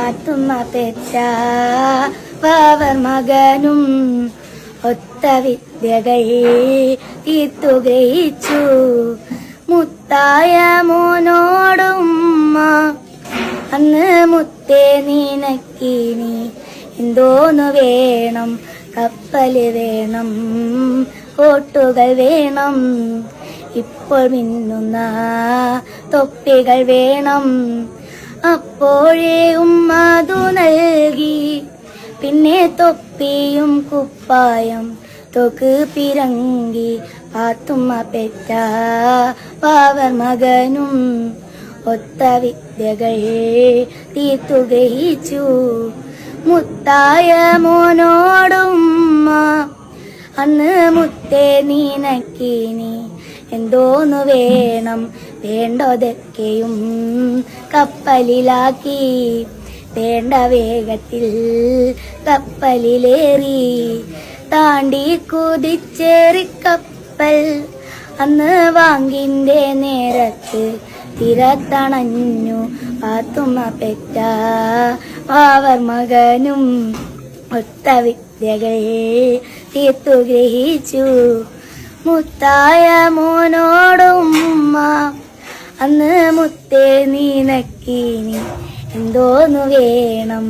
ആത്തുമ്മ പെറ്റ പാവർ മകനും ഒത്ത വിദ്യകൾ തീർത്തുകയിച്ചു മുത്തായ മോനോടുമ്മ അന്ന് മുത്തേ നീനക്കീനി എന്തോന്നു വേണം? കപ്പൽ വേണം കോട്ടുകൾ വേണം ഇപ്പോൾ മിന്നുന്ന തൊപ്പികൾ വേണം. അപ്പോഴേ ഉമ്മതു നൽകി. പിന്നെ തൊപ്പിയും കുപ്പായം തൊക്ക് പിറങ്കി പാത്തുമ്മ പെറ്റ പാവർ മകനും ഒത്ത വിദ്യകൾ തീർത്തുകയിച്ചു മുത്തായ മോനോടുമ്മ അന്ന് മുത്തേ നീനക്കിനി എന്തോന്നു വേണം വേണ്ടതൊക്കെയും കപ്പലിലാക്കി. വേണ്ട വേഗത്തിൽ കപ്പലിലേറി. താണ്ടി കുതിച്ചേറി കപ്പൽ അന്ന് വാങ്ങിന്റെ നേരത്ത് തിരത്തണഞ്ഞു. പാത്തുമ്മ പെറ്റ പാവർ മകനും ഒത്ത വിദ്യകൾ തീർത്തു ഗ്രഹിച്ചു. മുത്തായ മോനോടുമ്മ അന്ന് മുത്തേ നീനക്കീനി എന്തോന്നു വേണം?